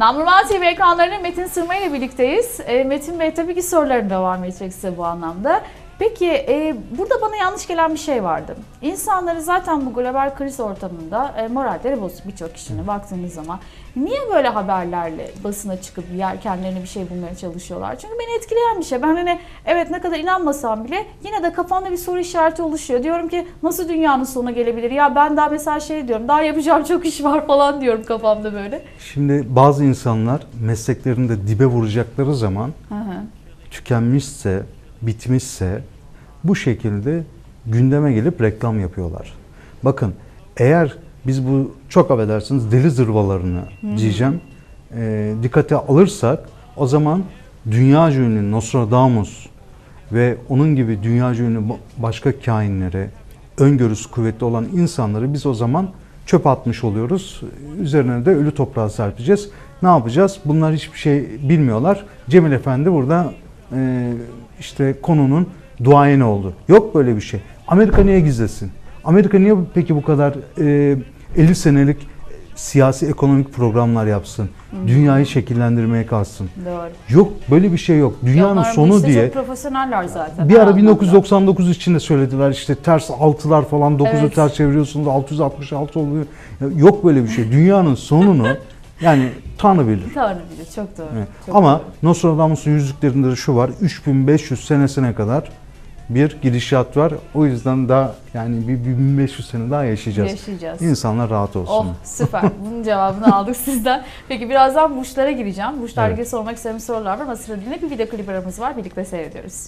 One TV ekranlarında Metin Sırma ile birlikteyiz. E, Metin Bey tabii ki soruların devam edecek size bu anlamda. Peki e, burada bana yanlış gelen bir şey vardı. İnsanları zaten bu global kriz ortamında e, moralleri bozuk birçok kişinin baktığınız zaman. Niye böyle haberlerle basına çıkıp yer kendilerine bir şey bulmaya çalışıyorlar? Çünkü beni etkileyen bir şey. Ben hani evet ne kadar inanmasam bile yine de kafamda bir soru işareti oluşuyor. Diyorum ki nasıl dünyanın sonu gelebilir? Ya ben daha mesela şey diyorum daha yapacağım çok iş var falan diyorum kafamda böyle. Şimdi bazı insanlar mesleklerinde dibe vuracakları zaman Hı hı. tükenmişse, bitmişse bu şekilde gündeme gelip reklam yapıyorlar. Bakın eğer biz bu çok affedersiniz deli zırvalarını diyeceğim e, dikkate alırsak o zaman dünya ünlü Nostradamus ve onun gibi dünya ünlü ba- başka kainleri öngörüsü kuvvetli olan insanları biz o zaman çöp atmış oluyoruz. Üzerine de ölü toprağı serpeceğiz. Ne yapacağız? Bunlar hiçbir şey bilmiyorlar. Cemil Efendi burada e, işte konunun duayeni oldu. Yok böyle bir şey. Amerika niye gizlesin? Amerika niye peki bu kadar e, 50 senelik siyasi ekonomik programlar yapsın? Dünyayı şekillendirmeye kalksın. Doğru. Yok böyle bir şey yok. Dünyanın Onlar sonu işte diye profesyoneller zaten. bir ara anlamda. 1999 içinde söylediler işte ters altılar falan 9'u Evet. ters çeviriyorsunuz 666 oluyor. Yok böyle bir şey. Dünyanın sonunu yani Tanrı bilir. Tanrı bilir. Çok doğru. Evet. Çok Ama doğru. Nostradamus'un yüzüklerinde de şu var. 3500 senesine kadar bir gidişat var. O yüzden daha yani bir 1500 sene daha yaşayacağız. yaşayacağız. İnsanlar rahat olsun. Oh süper. Bunun cevabını aldık sizden. Peki birazdan burçlara gireceğim. Burçlarla Evet. ilgili sormak istediğim sorular var ama sıra dinle bir video klip aramız var. Birlikte seyrediyoruz.